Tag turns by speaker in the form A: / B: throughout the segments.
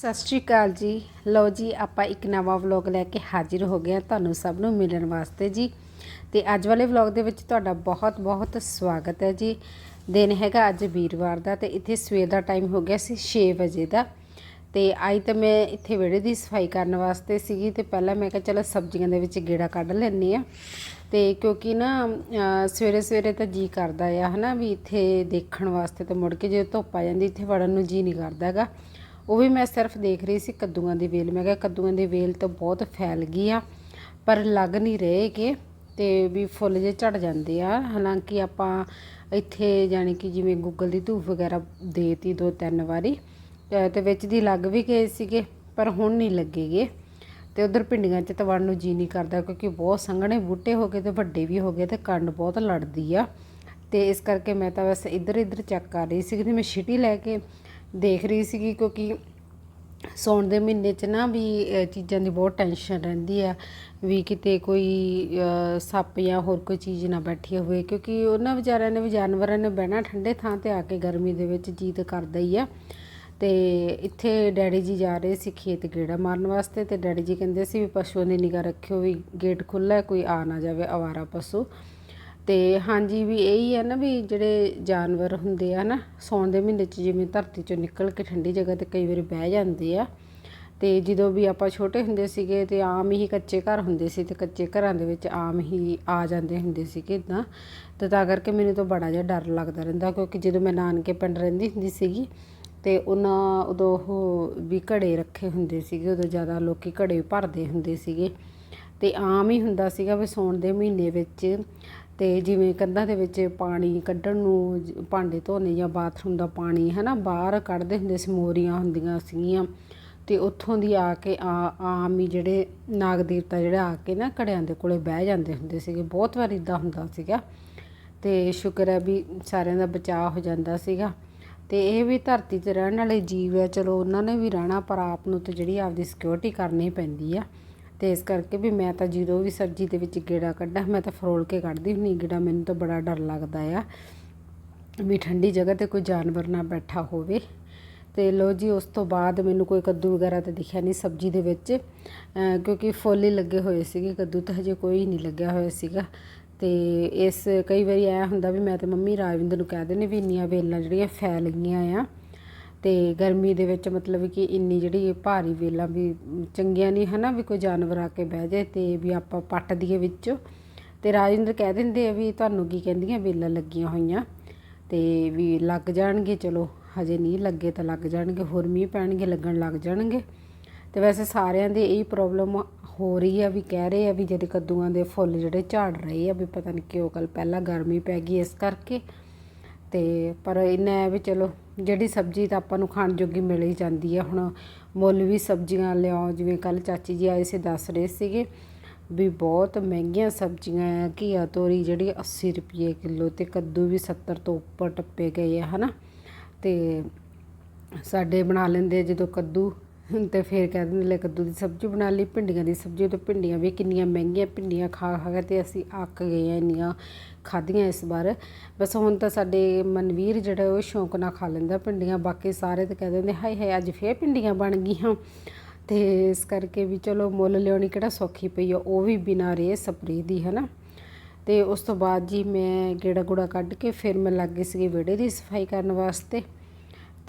A: ਸਤਿ ਸ਼੍ਰੀ ਅਕਾਲ ਜੀ। ਲਓ ਜੀ, ਆਪਾਂ ਇੱਕ ਨਵਾਂ ਵਲੌਗ ਲੈ ਕੇ ਹਾਜ਼ਰ ਹੋ ਗਏ ਹਾਂ ਤੁਹਾਨੂੰ ਸਭ ਨੂੰ ਮਿਲਣ ਵਾਸਤੇ ਜੀ। ਤੇ ਅੱਜ ਵਾਲੇ ਵਲੌਗ ਦੇ ਵਿੱਚ ਤੁਹਾਡਾ ਬਹੁਤ ਬਹੁਤ ਸਵਾਗਤ ਹੈ ਜੀ। ਦਿਨ ਹੈਗਾ ਅੱਜ ਵੀਰਵਾਰ ਦਾ ਤੇ ਇੱਥੇ ਸਵੇਰ ਦਾ ਟਾਈਮ ਹੋ ਗਿਆ ਸੀ 6 ਵਜੇ ਦਾ। ਤੇ ਆਈ ਤਾਂ ਮੈਂ ਇੱਥੇ ਵਿਹੜੇ ਦੀ ਸਫ਼ਾਈ ਕਰਨ ਵਾਸਤੇ ਸੀਗੀ ਤੇ ਪਹਿਲਾਂ ਮੈਂ ਕਿਹਾ ਚਲੋ ਸਬਜ਼ੀਆਂ ਦੇ ਵਿੱਚ ਗੇੜਾ ਕੱਢ ਲੈਂਦੇ ਆ ਤੇ ਕਿਉਂਕਿ ਨਾ ਸਵੇਰੇ ਸਵੇਰੇ ਤਾਂ ਜੀ ਕਰਦਾ ਆ, ਹਨਾ, ਵੀ ਇੱਥੇ ਦੇਖਣ ਵਾਸਤੇ ਤੇ ਮੁੜ ਕੇ ਜੇ ਧੁੱਪ ਆ ਜਾਂਦੀ, ਇੱਥੇ ਵੜਨ ਨੂੰ ਜੀ ਨਹੀਂ ਕਰਦਾਗਾ ਉਹ ਵੀ ਮੈਂ ਸਿਰਫ ਦੇਖ ਰਹੀ ਸੀ ਕੱਦੂਆਂ ਦੀ ਵੇਲ। ਮੈਂ ਕਿਹਾ ਕੱਦੂਆਂ ਦੀ ਵੇਲ ਤਾਂ ਬਹੁਤ ਫੈਲ ਗਈ ਆ, ਪਰ ਲੱਗ ਨਹੀਂ ਰਹੇ ਕਿ ਤੇ ਵੀ ਫੁੱਲ ਜੇ ਝੜ ਜਾਂਦੇ ਆ। ਹਾਲਾਂਕਿ ਆਪਾਂ ਇੱਥੇ ਜਾਣੀ ਕਿ ਜਿਵੇਂ ਗੂਗਲ ਦੀ ਧੂਫ ਵਗੈਰਾ ਦੇਤੀ ਦੋ ਤਿੰਨ ਵਾਰੀ, ਅਹ ਤੇ ਵਿੱਚ ਦੀ ਲੱਗ ਵੀ ਗਏ ਸੀਗੇ, ਪਰ ਹੁਣ ਨਹੀਂ ਲੱਗੇਗੇ। ਤੇ ਉਧਰ ਪਿੰਡੀਆਂ 'ਚ ਤਾਂ ਵੜਨ ਨੂੰ ਜੀ ਨਹੀਂ ਕਰਦਾ ਕਿਉਂਕਿ ਬਹੁਤ ਸੰਘਣੇ ਬੂਟੇ ਹੋ ਗਏ ਤੇ ਵੱਡੇ ਵੀ ਹੋ ਗਏ ਤੇ ਕੰਡ ਬਹੁਤ ਲੜਦੀ ਆ। ਤੇ ਇਸ ਕਰਕੇ ਮੈਂ ਤਾਂ ਬਸ ਇੱਧਰ ਇੱਧਰ ਚੈੱਕ ਕਰ ਰਹੀ ਸੀ ਕਿ ਮੈਂ ਛਿਟੀ ਲੈ ਕੇ ਦੇਖ ਰਹੀ ਸੀਗੀ ਕਿਉਂਕਿ ਸੌਣ ਦੇ ਮਹੀਨੇ 'ਚ ਨਾ ਵੀ ਚੀਜ਼ਾਂ ਦੀ ਬਹੁਤ ਟੈਨਸ਼ਨ ਰਹਿੰਦੀ ਆ ਵੀ ਕਿਤੇ ਕੋਈ ਸੱਪ ਜਾਂ ਹੋਰ ਕੋਈ ਚੀਜ਼ ਨਾ ਬੈਠੀ ਹੋਵੇ ਕਿਉਂਕਿ ਉਹਨਾਂ ਵਿਚਾਰਿਆਂ ਨੇ ਵੀ ਜਾਨਵਰਾਂ ਨੇ ਬਹਿਣਾ ਠੰਡੇ ਥਾਂ ਤੇ ਆ ਕੇ ਗਰਮੀ ਦੇ ਵਿੱਚ ਜੀਤ ਕਰਦਾ ਹੀ ਆ। ਤੇ ਇੱਥੇ ਡੈਡੀ ਜੀ ਜਾ ਰਹੇ ਸੀ ਖੇਤ ਗੇੜਾ ਮਾਰਨ ਵਾਸਤੇ ਤੇ ਡੈਡੀ ਜੀ ਕਹਿੰਦੇ ਸੀ ਵੀ ਪਸ਼ੂਆਂ ਦੀ ਨਿਗਾਹ ਰੱਖਿਓ ਵੀ ਗੇਟ ਖੁੱਲ੍ਹਾ ਕੋਈ ਆ ਨਾ ਜਾਵੇ ਆਵਾਰਾ ਪਸ਼ੂ। ਤੇ ਹਾਂਜੀ ਵੀ ਇਹੀ ਹੈ ਨਾ ਵੀ ਜਿਹੜੇ ਜਾਨਵਰ ਹੁੰਦੇ ਆ ਨਾ, ਸੌਣ ਦੇ ਮਹੀਨੇ 'ਚ ਜਿਵੇਂ ਧਰਤੀ 'ਚੋਂ ਨਿਕਲ ਕੇ ਠੰਡੀ ਜਗ੍ਹਾ ਤੇ ਕਈ ਵਾਰੀ ਬਹਿ ਜਾਂਦੇ ਆ, ਤੇ ਜਦੋਂ ਵੀ ਆਪਾਂ ਛੋਟੇ ਹੁੰਦੇ ਸੀਗੇ ਤੇ ਆਮ ਹੀ ਕੱਚੇ ਘਰ ਹੁੰਦੇ ਸੀ ਤੇ ਕੱਚੇ ਘਰਾਂ ਦੇ ਵਿੱਚ ਆਮ ਹੀ ਆ ਜਾਂਦੇ ਹੁੰਦੇ ਸੀਗੇ ਇਦਾਂ ਤੇ ਤਾਂ ਕਰਕੇ ਮੈਨੂੰ ਤਾਂ ਬੜਾ ਜਿਹਾ ਡਰ ਲੱਗਦਾ ਰਹਿੰਦਾ ਕਿਉਂਕਿ ਜਦੋਂ ਮੈਂ ਨਾਨਕੇ ਪਿੰਡ ਰਹਿੰਦੀ ਹੁੰਦੀ ਸੀਗੀ, ਤੇ ਉਹਨਾਂ ਉਦੋਂ ਉਹ ਵੀ ਘੜੇ ਰੱਖੇ ਹੁੰਦੇ ਸੀਗੇ, ਉਦੋਂ ਜ਼ਿਆਦਾ ਲੋਕੀ ਘੜੇ ਭਰਦੇ ਹੁੰਦੇ ਸੀਗੇ, ਤੇ ਆਮ ਹੀ ਹੁੰਦਾ ਸੀਗਾ ਵੀ ਸੌਣ ਦੇ ਮਹੀਨੇ ਵਿੱਚ ਅਤੇ ਜਿਵੇਂ ਕੰਧਾਂ ਦੇ ਵਿੱਚ ਪਾਣੀ ਕੱਢਣ ਨੂੰ ਭਾਂਡੇ ਧੋਣੇ ਜਾਂ ਬਾਥਰੂਮ ਦਾ ਪਾਣੀ ਹੈ ਨਾ ਬਾਹਰ ਕੱਢਦੇ ਹੁੰਦੇ ਸੀ, ਮੋਰੀਆਂ ਹੁੰਦੀਆਂ ਸੀਗੀਆਂ। ਅਤੇ ਉੱਥੋਂ ਦੀ ਆ ਕੇ ਆ- ਆਮ ਹੀ ਜਿਹੜੇ ਨਾਗ ਦੇਵਤਾ ਜਿਹੜੇ ਆ ਕੇ ਨਾ ਘੜਿਆਂ ਦੇ ਕੋਲੇ ਬਹਿ ਜਾਂਦੇ ਹੁੰਦੇ ਸੀਗੇ। ਬਹੁਤ ਵਾਰ ਇਦਾਂ ਹੁੰਦਾ ਸੀਗਾ। ਅਤੇ ਸ਼ੁਕਰ ਹੈ ਵੀ ਸਾਰਿਆਂ ਦਾ ਬਚਾਅ ਹੋ ਜਾਂਦਾ ਸੀਗਾ। ਤੇ ਇਹ ਵੀ ਧਰਤੀ 'ਤੇ ਰਹਿਣ ਵਾਲੇ ਜੀਵ ਆ ਚਲੋ ਉਹਨਾਂ ਨੇ ਵੀ ਰਹਿਣਾ, ਪਰ ਆਪ ਨੂੰ ਤੇ ਜਿਹੜੀ ਆਪਦੀ ਸਿਕਿਉਰਿਟੀ ਕਰਨੀ ਪੈਂਦੀ ਆ। ਤੇ ਇਸ ਕਰਕੇ ਵੀ ਮੈਂ ਤਾਂ ਜਦੋਂ ਵੀ ਸਬਜ਼ੀ ਦੇ ਵਿੱਚ ਗੇੜਾ ਕੱਢਾਂ, ਮੈਂ ਤਾਂ ਫਰੋਲ ਕੇ ਕੱਢਦੀ ਹੁੰਦੀ ਗੇੜਾ ਮੈਨੂੰ ਤਾਂ ਬੜਾ ਡਰ ਲੱਗਦਾ ਆ ਵੀ ਠੰਡੀ ਜਗ੍ਹਾ ਤੇ ਕੋਈ ਜਾਨਵਰ ਨਾ ਬੈਠਾ ਹੋਵੇ। ਤੇ ਲੋ ਜੀ, ਉਸ ਤੋਂ ਬਾਅਦ ਮੈਨੂੰ ਕੋਈ ਕੱਦੂ ਵਗੈਰਾ ਤਾਂ ਦਿਖਿਆ ਨਹੀਂ ਸਬਜ਼ੀ ਦੇ ਵਿੱਚ। ਕਿਉਂਕਿ ਫੁੱਲ ਹੀ ਲੱਗੇ ਹੋਏ ਸੀਗੇ, ਕੱਦੂ ਤਾਂ ਹਜੇ ਕੋਈ ਨਹੀਂ ਲੱਗਿਆ ਹੋਇਆ ਸੀਗਾ। ਤੇ ਇਸ ਕਈ ਵਾਰੀ ਐ ਹੁੰਦਾ ਵੀ ਮੈਂ ਤੇ ਮੰਮੀ ਰਾਜਵਿੰਦਰ ਨੂੰ ਕਹਿ ਦਿੰਦੇ ਵੀ ਇੰਨੀਆਂ ਵੇਲਾਂ ਜਿਹੜੀਆਂ ਫੈਲ ਗਈਆਂ ਆ ਅਤੇ ਗਰਮੀ ਦੇ ਵਿੱਚ ਮਤਲਬ ਕਿ ਇੰਨੀ ਜਿਹੜੀ ਭਾਰੀ ਵੇਲਾਂ ਵੀ ਚੰਗੀਆਂ ਨਹੀਂ ਹੈ ਨਾ ਵੀ ਕੋਈ ਜਾਨਵਰ ਆ ਕੇ ਬਹਿ ਜਾਏ ਅਤੇ ਵੀ ਆਪਾਂ ਪੱਟ ਦਈਏ ਵਿੱਚੋਂ। ਅਤੇ ਰਾਜਿੰਦਰ ਕਹਿ ਦਿੰਦੇ ਆ ਵੀ ਤੁਹਾਨੂੰ ਕੀ ਕਹਿੰਦੀਆਂ, ਵੇਲਾਂ ਲੱਗੀਆਂ ਹੋਈਆਂ ਅਤੇ ਵੀ ਲੱਗ ਜਾਣਗੇ, ਚਲੋ, ਹਜੇ ਨਹੀਂ ਲੱਗੇ ਤਾਂ ਲੱਗ ਜਾਣਗੇ, ਹੋਰ ਮੀਂਹ ਪੈਣਗੇ, ਲੱਗਣ ਲੱਗ ਜਾਣਗੇ। ਤੇ ਵੈਸੇ ਸਾਰਿਆਂ ਦੇ ਇਹੀ ਪ੍ਰੋਬਲਮ ਹੋ ਰਹੀ ਆ, ਵੀ ਕਹਿ ਰਹੇ ਆ ਵੀ ਜਿਹੜੇ ਕੱਦੂਆਂ ਦੇ ਫੁੱਲ ਜਿਹੜੇ ਝਾੜ ਰਹੇ ਆ, ਵੀ ਪਤਾ ਨਹੀਂ ਕਿਉਂ ਕੱਲ ਪਹਿਲਾਂ ਗਰਮੀ ਪੈ ਗਈ ਇਸ ਕਰਕੇ। ਤੇ ਪਰ ਇਹਨਾਂ ਹੈ ਵੀ ਚਲੋ ਜਿਹੜੀ ਸਬਜ਼ੀ ਤਾਂ ਆਪਾਂ ਨੂੰ ਖਾਣ ਜੋਗੀ ਮਿਲ ਹੀ ਜਾਂਦੀ ਹੈ ਹੁਣ ਮੁੱਲ ਵੀ ਸਬਜ਼ੀਆਂ ਲਿਆਓ, ਜਿਵੇਂ ਕੱਲ ਚਾਚੀ ਜੀ ਆਏ ਸੀ, ਦੱਸ ਰਹੇ ਸੀਗੇ ਵੀ ਬਹੁਤ ਮਹਿੰਗੀਆਂ ਸਬਜ਼ੀਆਂ ਆ। ਘੀਆ ਤੋਰੀ ਜਿਹੜੀ 80 ਰੁਪਏ ਕਿਲੋ ਤੇ ਕੱਦੂ ਵੀ 70 ਤੋਂ ਉੱਪਰ ਟੱਪੇ ਗਏ ਆ, ਹਨਾ? ਤੇ ਸਾਡੇ ਬਣਾ ਲੈਂਦੇ ਜਦੋਂ ਕੱਦੂ ਤੇ ਫਿਰ ਕਹਿ ਦਿੰਦੇ, ਲੈ ਕੱਦੂ ਦੀ ਸਬਜ਼ੀ ਬਣਾ ਲਈ, ਭਿੰਡੀਆਂ ਦੀ ਸਬਜ਼ੀ ਤੇ ਭਿੰਡੀਆਂ ਵੀ ਕਿੰਨੀਆਂ ਮਹਿੰਗੀਆਂ, ਭਿੰਡੀਆਂ ਖਾ ਖਾ ਕੇ ਤੇ ਅਸੀਂ ਅੱਕ ਗਏ ਆ, ਇੰਨੀਆਂ ਖਾਧੀਆਂ ਇਸ ਵਾਰ। ਬਸ ਹੁਣ ਤਾਂ ਸਾਡੇ ਮਨਵੀਰ ਜਿਹੜਾ ਉਹ ਸ਼ੌਂਕ ਨਾਲ ਖਾ ਲੈਂਦਾ ਭਿੰਡੀਆਂ, ਬਾਕੀ ਸਾਰੇ ਤਾਂ ਕਹਿ ਦਿੰਦੇ, ਹਾਏ ਹਾਏ, ਅੱਜ ਫੇਰ ਭਿੰਡੀਆਂ ਬਣ ਗਈਆਂ। ਤੇ ਇਸ ਕਰਕੇ ਵੀ ਚਲੋ ਮੁੱਲ ਲਿਆਉਣੀ ਕਿਹੜਾ ਸੌਖੀ ਪਈ ਆ, ਉਹ ਵੀ ਬਿਨਾਂ ਰੇ ਸਪਰੇ ਦੀ ਹੈ ਨਾ ਤੇ ਉਸ ਤੋਂ ਬਾਅਦ ਜੀ ਮੈਂ ਗੇੜਾ ਗੂੜਾ ਕੱਢ ਕੇ ਫਿਰ ਮੈਂ ਲੱਗ ਗਈ ਸੀਗੀ ਵਿਹੜੇ ਦੀ ਸਫ਼ਾਈ ਕਰਨ ਵਾਸਤੇ।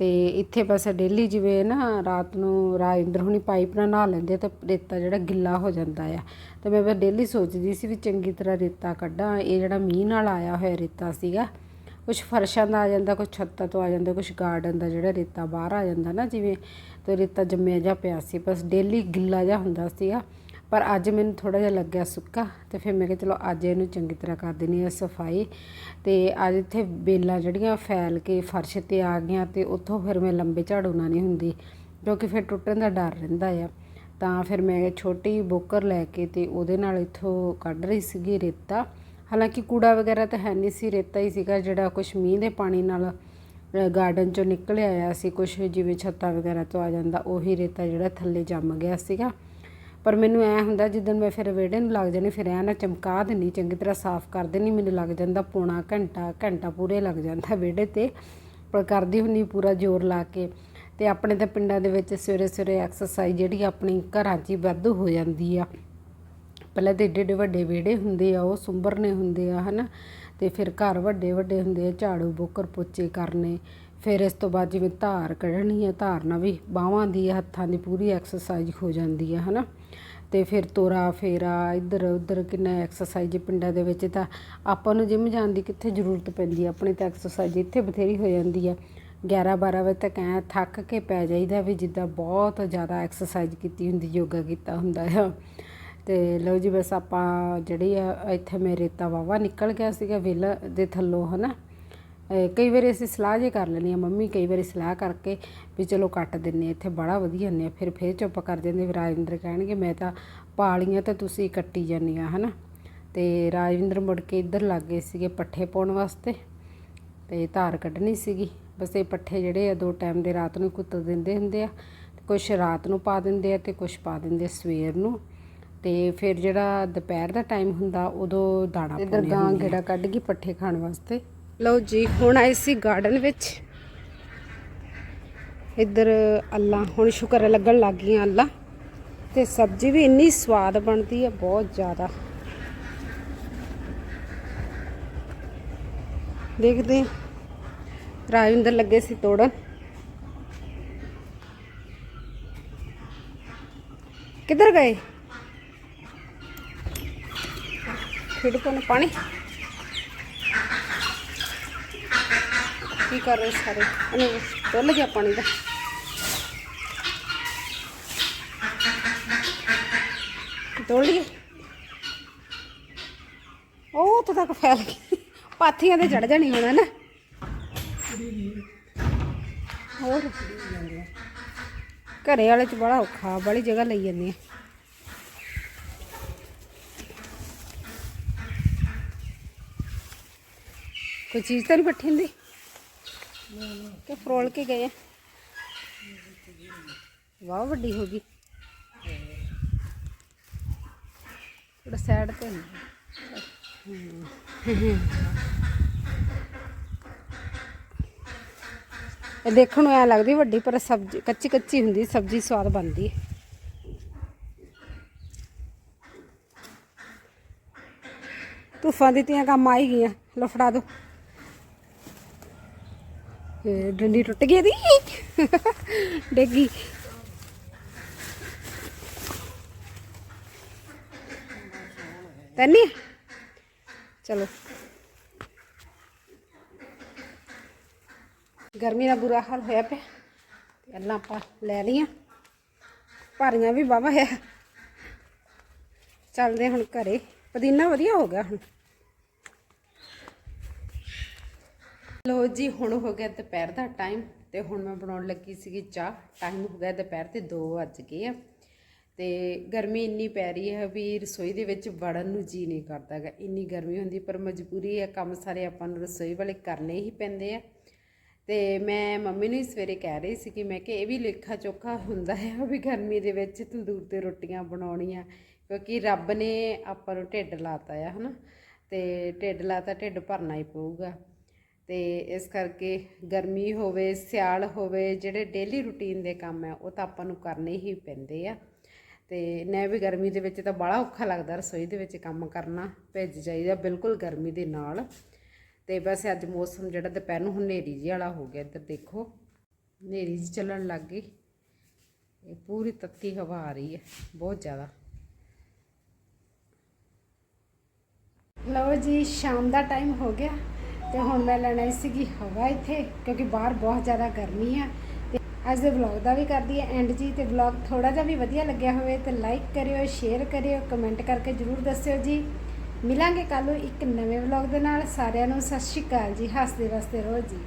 A: ਤੇ ਇੱਥੇ ਬਸ ਡੇਲੀ ਜਿਵੇਂ ਨਾ ਰਾਤ ਨੂੰ ਰਾਜਿੰਦਰ ਹੁਣੀ ਪਾਈਪ ਨਾਲ ਨਹਾ ਲੈਂਦੇ ਤਾਂ ਰੇਤਾ ਜਿਹੜਾ ਗਿੱਲਾ ਹੋ ਜਾਂਦਾ ਆ। ਤੇ ਮੈਂ ਬਸ ਡੇਲੀ ਸੋਚਦੀ ਸੀ ਵੀ ਚੰਗੀ ਤਰ੍ਹਾਂ ਰੇਤਾ ਕੱਢਾਂ। ਇਹ ਜਿਹੜਾ ਮੀਂਹ ਨਾਲ ਆਇਆ ਹੋਇਆ ਰੇਤਾ ਸੀਗਾ ਕੁਝ ਫਰਸ਼ਾਂ ਦਾ ਆ ਜਾਂਦਾ ਕੁਝ ਛੱਤਾਂ ਤੋਂ ਆ ਜਾਂਦਾ ਕੁਝ ਗਾਰਡਨ ਦਾ ਜਿਹੜਾ ਰੇਤਾ ਬਾਹਰ ਆ ਜਾਂਦਾ ਨਾ ਜਿਵੇਂ, ਤੇ ਰੇਤਾ ਜੰਮਿਆ ਜਾ ਪਿਆ ਸੀ। ਬਸ ਡੇਲੀ ਗਿੱਲਾ ਜਿਹਾ ਹੁੰਦਾ ਸੀਗਾ। ਪਰ ਅੱਜ ਮੈਨੂੰ ਥੋੜਾ ਜਿਹਾ ਲੱਗਿਆ ਸੁੱਕਾ ਤੇ ਫਿਰ ਮੈਂ ਕਿਹਾ ਚਲੋ ਅੱਜ ਇਹਨੂੰ ਚੰਗੀ ਤਰ੍ਹਾਂ ਕਰ ਦੇਣੀ ਹੈ ਸਫ਼ਾਈ। ਤੇ ਅੱਜ ਇੱਥੇ ਬੇਲਾਂ ਜਿਹੜੀਆਂ ਫੈਲ ਕੇ ਫਰਸ਼ ਤੇ ਆ ਗਈਆਂ ਤੇ ਉੱਥੋਂ ਫਿਰ ਮੈਂ ਲੰਬੇ ਝਾੜੂ ਨਾਲ ਨਹੀਂ ਹੁੰਦੀ ਕਿਉਂਕਿ ਫਿਰ ਟੁੱਟਣ ਦਾ ਡਰ ਰਹਿੰਦਾ ਆ। ਤਾਂ ਫਿਰ ਮੈਂ ਛੋਟੀ ਬੋਕਰ ਲੈ ਕੇ ਤੇ ਉਹਦੇ ਨਾਲ ਇੱਥੋਂ ਕੱਢ ਰਹੀ ਸੀਗੀ ਰੇਤਾ। ਹਾਲਾਂਕਿ ਕੂੜਾ ਵਗੈਰਾ ਤਾਂ ਹੈ ਨਹੀਂ ਸੀ, ਰੇਤਾ ਹੀ ਸੀਗਾ ਜਿਹੜਾ ਕੁਛ ਮੀਂਹ ਦੇ ਪਾਣੀ ਨਾਲ ਗਾਰਡਨ ਚੋਂ ਨਿਕਲ ਆਇਆ ਸੀ। ਕੁਛ ਜਿਵੇਂ ਛੱਤਾਂ ਵਗੈਰਾ ਤੋਂ ਆ ਜਾਂਦਾ, ਉਹੀ ਰੇਤਾ ਜਿਹੜਾ ਥੱਲੇ ਜੰਮ ਗਿਆ ਸੀਗਾ। ਪਰ ਮੈਨੂੰ ਐ ਹੁੰਦਾ ਜਿੱਦਣ ਮੈਂ ਫਿਰ ਵਿਹੜੇ ਨੂੰ ਲੱਗ ਜਾਣੀ ਫਿਰ ਐ ਨਾ ਚਮਕਾ ਦਿੰਨੀ ਚੰਗੀ ਤਰ੍ਹਾਂ ਸਾਫ਼ ਕਰ ਦੇਣੀ ਮੈਨੂੰ ਲੱਗ ਜਾਂਦਾ ਪੌਣਾ ਘੰਟਾ ਘੰਟਾ ਪੂਰੇ ਲੱਗ ਜਾਂਦਾ ਵਿਹੜੇ ਤੇ। ਪਰ ਕਰਦੀ ਹੁੰਨੀ ਪੂਰਾ ਜ਼ੋਰ ਲਾ ਕੇ ਤੇ ਆਪਣੇ ਤਾਂ ਪਿੰਡਾਂ ਦੇ ਵਿੱਚ ਸਵੇਰੇ ਸਵੇਰੇ ਐਕਸਰਸਾਈਜ਼ ਜਿਹੜੀ ਆਪਣੀ ਘਰਾਂ 'ਚ ਹੀ ਵਾਧੂ ਹੋ ਜਾਂਦੀ ਆ। ਪਹਿਲਾਂ ਤੇ ਏਡੇ ਏਡੇ ਵੱਡੇ ਵਿਹੜੇ ਹੁੰਦੇ ਆ, ਉਹ ਸੁੰਬਰਨੇ ਹੁੰਦੇ ਆ, ਹਨਾ? ਤੇ ਫਿਰ ਘਰ ਵੱਡੇ ਵੱਡੇ ਹੁੰਦੇ ਆ, ਝਾੜੂ ਬੋਕਰ ਪੋਚੇ ਕਰਨੇ। ਫਿਰ ਇਸ ਤੋਂ ਬਾਅਦ ਜਿਵੇਂ ਧਾਰ ਕੱਢਣੀ ਆ, ਧਾਰ ਨਾਲ ਵੀ ਬਾਹਾਂ ਦੀ ਹੱਥਾਂ ਦੀ ਪੂਰੀ ਐਕਸਰਸਾਈਜ਼ ਹੋ ਜਾਂਦੀ ਆ, ਹਨਾ? ਅਤੇ ਫਿਰ ਤੋਰਾ, ਫੇਰਾ, ਇੱਧਰ, ਉੱਧਰ ਕਿੰਨਾ ਐਕਸਰਸਾਈਜ਼ ਪਿੰਡਾਂ ਦੇ ਵਿੱਚ ਤਾਂ ਆਪਾਂ ਨੂੰ ਜਿੰਮ ਜਾਣ ਦੀ ਕਿੱਥੇ ਜ਼ਰੂਰਤ ਪੈਂਦੀ ਆ? ਆਪਣੀ ਤਾਂ ਐਕਸਰਸਾਈਜ਼ ਇੱਥੇ ਬਥੇਰੀ ਹੋ ਜਾਂਦੀ ਆ। 11 12 ਵਜੇ ਤੱਕ ਐਂ ਥੱਕ ਕੇ ਪੈ ਜਾਈਦਾ ਵੀ ਜਿੱਦਾਂ ਬਹੁਤ ਜ਼ਿਆਦਾ ਐਕਸਰਸਾਈਜ਼ ਕੀਤੀ ਹੁੰਦੀ, ਯੋਗਾ ਕੀਤਾ ਹੁੰਦਾ ਆ। ਤੇ ਲਓ ਜੀ ਬਸ ਆਪਾਂ ਜਿਹੜੀ ਆ, ਇੱਥੇ ਮੇਰੇ ਰੇਤਾ ਵਾਵਾ ਨਿਕਲ ਗਿਆ ਸੀਗਾ ਵਿਲ ਦੇ ਥੱਲੋਂ, ਹਨਾ? ਅਹ ਕਈ ਵਾਰੀ ਅਸੀਂ ਸਲਾਹ ਜੇ ਕਰ ਲੈਂਦੇ ਆ ਮੰਮੀ ਕਈ ਵਾਰੀ ਸਲਾਹ ਕਰਕੇ ਵੀ ਚਲੋ ਕੱਟ ਦਿੰਨੇ ਆ ਇੱਥੇ ਬੜਾ ਵਧੀਆ ਨੇ ਫਿਰ ਫੇਰ ਚੁੱਪ ਕਰ ਜਾਂਦੇ ਵੀ ਰਾਜਿੰਦਰ ਕਹਿਣਗੇ ਮੈਂ ਤਾਂ ਪਾਲੀਆਂ ਤੇ ਤੁਸੀਂ ਕੱਟੀ ਜਾਂਦੀਆਂ ਹਨਾ? ਤੇ ਰਾਜਿੰਦਰ ਮੁੜ ਕੇ ਇੱਧਰ ਲੱਗ ਗਏ ਸੀਗੇ ਪੱਠੇ ਪਾਉਣ ਵਾਸਤੇ ਤੇ ਧਾਰ ਕੱਢਣੀ ਸੀਗੀ। ਬਸ ਇਹ ਪੱਠੇ ਜਿਹੜੇ ਆ ਦੋ ਟਾਈਮ ਦੇ ਰਾਤ ਨੂੰ ਕੁੱਤ ਦਿੰਦੇ ਹੁੰਦੇ ਆ ਕੁਝ ਰਾਤ ਨੂੰ ਪਾ ਦਿੰਦੇ ਆ ਤੇ ਕੁਝ ਪਾ ਦਿੰਦੇ ਸਵੇਰ ਨੂੰ। ਤੇ ਫਿਰ ਜਿਹੜਾ ਦੁਪਹਿਰ ਦਾ ਟਾਈਮ ਹੁੰਦਾ ਉਦੋਂ ਦਾਣਾ ਪਾਉਂਦੇ ਗਾਂ ਗੇੜਾ ਕੱਢ ਗਈ ਪੱਠੇ ਖਾਣ ਵਾਸਤੇ। ਲਓ ਜੀ, ਹੁਣ ਆਏ ਸੀ ਗਾਰਡਨ ਵਿੱਚ। ਇੱਧਰ ਅੱਲਾ, ਹੁਣ ਸ਼ੁਕਰ ਲੱਗਣ ਲੱਗ ਗਈਆਂ ਅੱਲਾ। ਤੇ ਸਬਜ਼ੀ ਵੀ ਇੰਨੀ ਸਵਾਦ ਬਣਦੀ ਹੈ, ਬਹੁਤ ਜ਼ਿਆਦਾ। ਦੇਖਦੇ ਰਾਜਿੰਦਰ ਲੱਗੇ ਸੀ ਤੋੜਨ। ਕਿੱਧਰ ਗਏ? ਖਿੜਕੋਂ ਨੂੰ ਪਾਣੀ। ਕੀ ਕਰ ਰਹੇ ਸਾਰੇ? ਉਹਨੂੰ ਡੁੱਲ ਗਿਆ ਪਾਣੀ ਦਾ। ਡੁੱਲ ਉਹ ਉੱਥੇ ਤੱਕ ਫੈਲ ਗਈ। ਪਾਥੀਆਂ ਤੇ ਚੜ ਜਾਣੀ ਹੁਣ ਨਾ ਹੋਰ? ਘਰੇ ਵਾਲੇ ਚ ਬੜਾ ਔਖਾ ਬੜੀ ਜਗ੍ਹਾ ਲਈ ਜਾਂਦੀ ਆ। ਕੋਈ ਚੀਜ਼ ਤਾਂ ਨਹੀਂ ਪੱਠੀ ਹੁੰਦੀ? ਕਿ ਫਰੋਲ ਕੇ ਗਏ। ਵਾਹ, ਵੱਡੀ ਹੋ ਗਈ। ਥੋੜਾ ਸਾਈਡ ਤੇ ਇਹ ਦੇਖਣ ਨੂੰ ਐ ਲੱਗਦੀ ਵੱਡੀ, ਪਰ ਸਬਜ਼ੀ, ਕੱਚੀ ਕੱਚੀ ਹੁੰਦੀ, ਸਬਜ਼ੀ ਸਵਾਦ ਬਣਦੀ। ਹੈ ਤੂਫਾਨ ਦਿੱਤੀਆਂ ਕੰਮ ਆਈ ਗਈਆਂ। ਲਫੜਾ ਫੜਾ ਦੋ। ਡੰਡੀ ਟੁੱਟ ਗਈ ਦੀ ਡੇਗੀ। ਤੈਨੀ? ਚਲੋ। ਗਰਮੀ ਦਾ ਬੁਰਾ ਹਾਲ ਹੋਇਆ ਪਿਆ। ਤੇ ਅੱਲਾ ਆਪਾਂ ਲੈ ਲਈਆਂ। ਭਾਰੀਆਂ ਵੀ ਵਾਹਵਾ ਹੈ ਚੱਲਦੇ ਹੁਣ ਘਰੇ। ਪੁਦੀਨਾ ਵਧੀਆ ਹੋ ਗਿਆ ਹੁਣ। ਲੋ ਜੀ, ਹੁਣ ਹੋ ਗਿਆ ਦੁਪਹਿਰ ਦਾ ਟਾਈਮ ਤੇ ਹੁਣ ਮੈਂ ਬਣਾਉਣ ਲੱਗੀ ਸੀਗੀ ਚਾਹ। ਟਾਈਮ ਹੋ ਗਿਆ ਦੁਪਹਿਰ 'ਤੇ 2 ਵੱਜ ਗਏ ਆ। ਤੇ ਗਰਮੀ ਇੰਨੀ ਪੈ ਰਹੀ ਹੈ ਵੀ ਰਸੋਈ ਦੇ ਵਿੱਚ ਵੜਨ ਨੂੰ ਜੀ ਨਹੀਂ ਕਰਦਾ ਗਾ ਇੰਨੀ ਗਰਮੀ ਹੁੰਦੀ, ਪਰ ਮਜਬੂਰੀ ਹੈ ਕੰਮ ਸਾਰੇ ਆਪਾਂ ਨੂੰ ਰਸੋਈ ਵਾਲੇ ਕਰਨੇ ਹੀ ਪੈਂਦੇ ਆ। ਤੇ ਮੈਂ ਮੰਮੀ ਨੂੰ ਹੀ ਸਵੇਰੇ ਕਹਿ ਰਹੀ ਸੀ ਕਿ ਮੈਂ ਕਿ ਇਹ ਵੀ ਲੇਖਾ ਚੋਖਾ ਹੁੰਦਾ ਹੈ ਵੀ ਗਰਮੀ ਦੇ ਵਿੱਚ ਤੰਦੂਰ ਤੇ ਰੋਟੀਆਂ ਬਣਾਉਣੀਆਂ, ਕਿਉਂਕਿ ਰੱਬ ਨੇ ਆਪਾਂ ਨੂੰ ਢਿੱਡ ਲਾਤਾ ਆ, ਹਨਾ। ਤੇ ਢਿੱਡ ਲਾਤਾ, ਢਿੱਡ ਭਰਨਾ ਹੀ ਪਊਗਾ। ਤੇ ਇਸ ਕਰਕੇ ਗਰਮੀ ਹੋਵੇ, ਸਿਆਲ ਹੋਵੇ, ਜਿਹੜੇ ਡੇਲੀ ਰੁਟੀਨ ਦੇ ਕੰਮ ਹੈ, ਉਹ ਤਾਂ ਆਪਾਂ ਨੂੰ ਕਰਨੇ ਹੀ ਪੈਂਦੇ ਆ। ਤੇ ਨੇ ਵੀ ਗਰਮੀ ਦੇ ਵਿੱਚ ਤਾਂ ਬੜਾ ਔਖਾ ਲੱਗਦਾ ਰਸੋਈ ਦੇ ਵਿੱਚ ਕੰਮ ਕਰਨਾ, ਭਿੱਜ ਜਾਈਦਾ ਬਿਲਕੁਲ ਗਰਮੀ ਦੇ ਨਾਲ। ਤੇ ਵੈਸੇ ਅੱਜ ਮੌਸਮ ਜਿਹੜਾ ਦੁਪਹਿਰ ਨੂੰ ਹਨੇਰੀ ਜਿਹੀ ਵਾਲਾ ਹੋ ਗਿਆ, ਇੱਧਰ ਦੇਖੋ। ਹਨੇਰੀ ਜਿਹੀ ਚੱਲਣ ਲੱਗ ਗਈ। ਇਹ ਪੂਰੀ ਤੱਤੀ ਹਵਾ ਆ ਰਹੀ ਹੈ, ਬਹੁਤ ਜ਼ਿਆਦਾ। ਲਓ ਜੀ, ਸ਼ਾਮ ਦਾ ਟਾਈਮ ਹੋ ਗਿਆ। ਤੇ ਹੁਣ ਮੈਂ ਲੈਣਾ ਸੀਗੀ ਹਵਾ ਇੱਥੇ, ਕਿਉਂਕਿ ਬਾਹਰ ਬਹੁਤ ਜ਼ਿਆਦਾ ਗਰਮੀ ਆ। ਤੇ ਅੱਜ ਦੇ ਵਲੌਗ ਦਾ ਵੀ ਕਰਦੀ ਹੈ ਐਂਡ ਜੀ, ਤੇ ਵਲੌਗ ਥੋੜਾ ਜਿਹਾ ਵੀ ਵਧੀਆ ਲੱਗਿਆ ਹੋਵੇ ਤੇ ਲਾਈਕ ਕਰਿਓ ਸ਼ੇਅਰ ਕਰਿਓ ਕਮੈਂਟ ਕਰਕੇ ਜਰੂਰ ਦੱਸਿਓ ਜੀ। ਮਿਲਾਂਗੇ ਕੱਲ ਨੂੰ ਇੱਕ ਨਵੇਂ ਵਲੌਗ ਦੇ ਨਾਲ। ਸਾਰਿਆਂ ਨੂੰ ਸਤਿ ਸ਼੍ਰੀ ਅਕਾਲ ਜੀ, ਹੱਸਦੇ ਵਸਦੇ ਰਹੋ ਜੀ।